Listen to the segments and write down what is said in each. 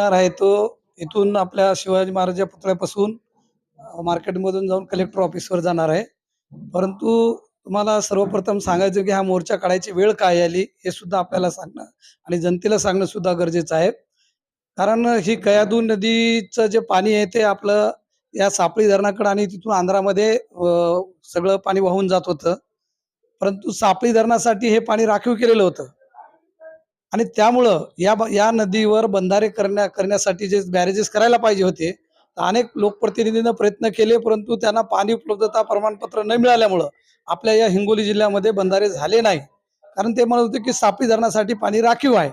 भेटणार आहे तो इथून आपल्या शिवाजी महाराजा पुतळ्यापासून मार्केटमधून जाऊन कलेक्टर ऑफिसवर जाणार आहे. परंतु तुम्हाला सर्वप्रथम सांगायचं की हा मोर्चा काढायची वेळ काय आली हे सुद्धा आपल्याला सांगणं आणि जनतेला सांगणं सुद्धा गरजेचं आहे. कारण ही कयादू नदीचं जे पाणी आहे ते आपलं या सापळी धरणाकडे आणि तिथून आंध्रामध्ये सगळं पाणी वाहून जात होतं. परंतु सापळी धरणासाठी हे पाणी राखीव केलेलं होतं. आणि त्यामुळं या या नदीवर बंधारे करण्या करण्यासाठी जे बॅरेजेस करायला पाहिजे होते तर अनेक लोकप्रतिनिधींना प्रयत्न केले परंतु त्यांना पाणी उपलब्धता प्रमाणपत्र न मिळाल्यामुळं आपल्या या हिंगोली जिल्ह्यामध्ये बंधारे झाले नाही. कारण ते म्हणत होते की सापळी धरणासाठी पाणी राखीव आहे.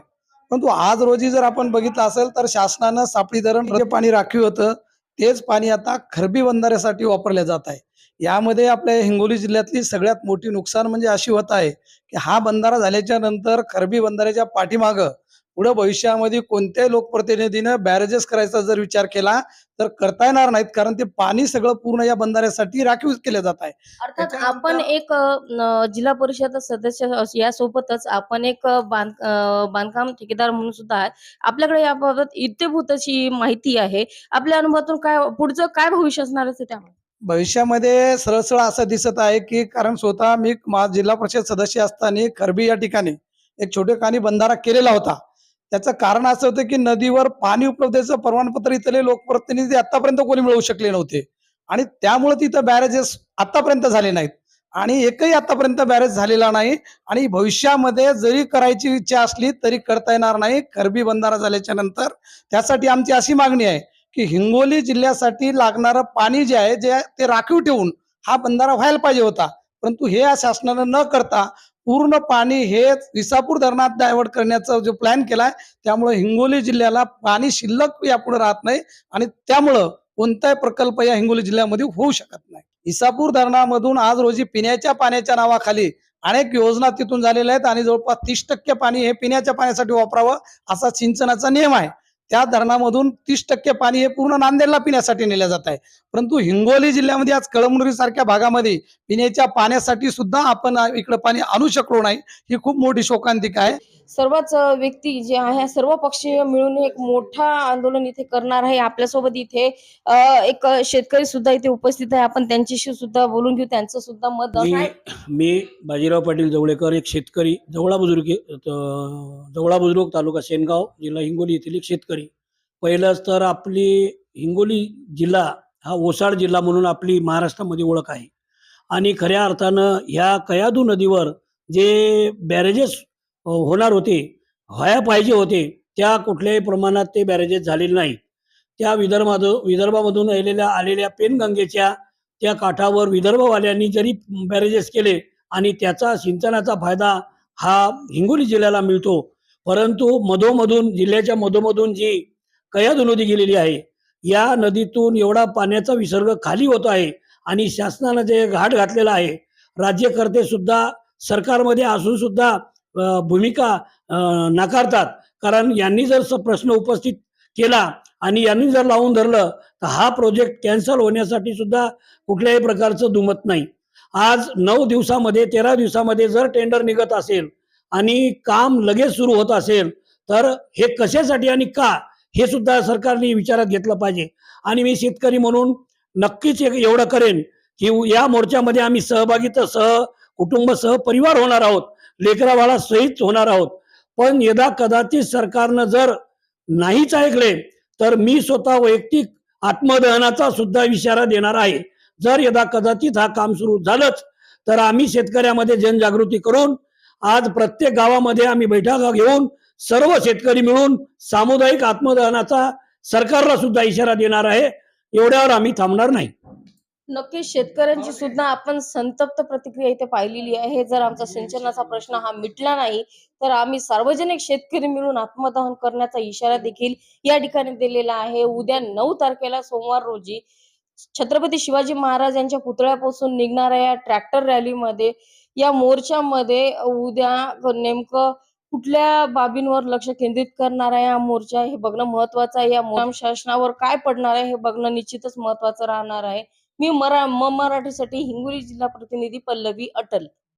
परंतु आज रोजी जर आपण बघितलं असेल तर शासनानं सापळी धरण जे पाणी राखीव होतं तेच पाणी आता खरबी बंधाऱ्यासाठी वापरले जात आहे. यामध्ये आपल्या हिंगोली जिल्ह्यातली सगळ्यात मोठी नुकसान म्हणजे अशी होत आहे की हा बंधारा झाल्याच्यानंतर खरबी बंधाऱ्याच्या पाठीमागं पुढे भविष्यामध्ये कोणत्याही लोकप्रतिनिधीनं बॅरेजेस करायचा जर विचार केला तर करता येणार नाहीत कारण ते पाणी सगळं पूर्ण या बंधाऱ्यासाठी राखीव केलं जात आहे. अर्थात आपण एक जिल्हा परिषद सदस्य यासोबतच आपण एक बांध बांधकाम ठेकेदार म्हणून सुद्धा आहे आपल्याकडे याबाबत इत्यभूत अशी माहिती आहे. आपल्या अनुभवातून काय पुढचं काय भविष्य असणार त्यामध्ये? भविष्यामध्ये सरळ सरळ असं दिसत आहे की कारण स्वतः मी मा- जिल्हा परिषद सदस्य असताना खरबी या ठिकाणी एक छोटे कानी बंधारा केलेला होता. त्याचं कारण असं होतं की नदीवर पाणी उपलब्धतेचं प्रमाणपत्र इथले लोकप्रतिनिधी आतापर्यंत कोणी मिळवू शकले नव्हते. आणि त्यामुळे तिथं बॅरेजेस आतापर्यंत झाले नाहीत. आणि एकही आतापर्यंत बॅरेज झालेला नाही. आणि भविष्यामध्ये जरी करायची इच्छा असली तरी करता येणार नाही. खरबी बंधारा झाल्याच्यानंतर. त्यासाठी आमची अशी मागणी आहे की हिंगोली जिल्ह्यासाठी लागणारं पाणी जे आहे जे ते राखीव ठेवून हा बंधारा व्हायला पाहिजे होता. परंतु हे या शासनानं न करता पूर्ण पाणी हे विसापूर धरणात डायव्हर्ट करण्याचा जो प्लॅन केलाय त्यामुळे हिंगोली जिल्ह्याला पाणी शिल्लक यापुढे राहत नाही आणि त्यामुळं कोणताही प्रकल्प या हिंगोली जिल्ह्यामध्ये होऊ शकत नाही. इसापूर धरणामधून आज रोजी पिण्याच्या पाण्याच्या नावाखाली अनेक योजना तिथून झालेल्या आहेत आणि जवळपास तीस टक्के पाणी हे पिण्याच्या पाण्यासाठी वापरावं असा सिंचनाचा नियम आहे. त्या धरणामधून तीस टक्के पाणी हे पूर्ण नांदेडला पिण्यासाठी नेलं जात आहे. परंतु हिंगोली जिल्ह्यामध्ये आज कळमनुरी सारख्या भागामध्ये पिण्याच्या पाण्यासाठी सुद्धा आपण इकडे पाणी आणू शकलो नाही. ही खूप मोठी शोकांतिका आहे. सर्वच व्यक्ती जे आहे सर्व पक्षीय मिळून एक मोठा आंदोलन इथे करणार आहे. आपल्यासोबत इथे एक शेतकरी सुद्धा इथे उपस्थित आहे. आपण त्यांच्याशी सुद्धा बोलून घेऊ. त्यांचं सुद्धा मत मी आहे. मी बाजीराव पाटील जवळेकर एक शेतकरी जवळा बुजुर्ग जवळा बुजुर्ग तालुका शेनगाव जिल्हा हिंगोली येथील एक शेतकरी. पहिलंच तर आपली हिंगोली जिल्हा हा ओसाड जिल्हा म्हणून आपली महाराष्ट्रामध्ये ओळख आहे. आणि खऱ्या अर्थानं ह्या कयादू नदीवर जे बॅरेजेस होणार होते व्हाया पाहिजे होते त्या कुठल्याही प्रमाणात ते बॅरेजेस झालेले नाही त्या विदर्भात विदर्भामधून आलेल्या आलेल्या पेनगंगेच्या त्या काठावर विदर्भवाल्यांनी जरी बॅरेजेस केले आणि त्याचा सिंचनाचा फायदा हा हिंगोली जिल्ह्याला मिळतो. परंतु मधोमधून जिल्ह्याच्या मधोमधून जी कयाद नदी गेलेली आहे? या नदीतून एवढा पाण्याचा विसर्ग खाली होत आहे आणि शासनानं जे घाट घातलेला आहे राज्यकर्ते सुद्धा सरकारमध्ये असून सुद्धा भूमिका नाकारतात. कारण यांनी जर स- प्रश्न उपस्थित केला आणि यांनी जर लावून धरलं तर हा प्रोजेक्ट कॅन्सल होण्यासाठी सुद्धा कुठल्याही प्रकारचं दुमत नाही. आज नऊ दिवसामध्ये तेरा दिवसामध्ये जर टेंडर निघत असेल आणि काम लगेच सुरू होत असेल तर हे कशासाठी आणि का? हे सुद्धा सरकारने विचारात घेतलं पाहिजे. आणि मी शेतकरी म्हणून नक्कीच एक- एवढं करेन की या मोर्चामध्ये आम्ही सहभागी तर सह कुटुंब सह परिवार होणार आहोत. लेकरावाळा सहित होणार आहोत. पण यदा कदाचित सरकारनं जर नाहीच ऐकले तर मी स्वतः वैयक्तिक आत्मदहनाचा सुद्धा इशारा देणार आहे. जर यदा कदाचित हा काम सुरू झालंच तर आम्ही शेतकऱ्यामध्ये जनजागृती करून आज प्रत्येक गावामध्ये आम्ही बैठका घेऊन सर्व शेतकरी मिळून सामुदायिक आत्मदहनाचा सरकारला सुद्धा इशारा देणार आहे. एवढ्यावर आम्ही थांबणार नाही. नक्कीच शेतकऱ्यांची सुद्धा आपण संतप्त प्रतिक्रिया इथे पाहिलेली आहे. जर आमचा सिंचनाचा प्रश्न हा मिटला नाही तर आम्ही सार्वजनिक शेतकरी मिळून आत्मदहन करण्याचा इशारा देखील या ठिकाणी दिलेला आहे. उद्या नऊ तारखेला सोमवार रोजी छत्रपती शिवाजी महाराज यांच्या पुतळ्यापासून निघणाऱ्या या ट्रॅक्टर रॅलीमध्ये या मोर्चामध्ये उद्या नेमकं कुठल्या बाबींवर लक्ष केंद्रित करणार आहे या मोर्चा? हे बघणं महत्वाचं आहे. या मोर्चा शासनावर काय पडणार आहे हे बघणं निश्चितच महत्वाचं राहणार आहे. मी मरा म मराठीसाठी हिंगोली जिल्हा प्रतिनिधी पल्लवी अटल.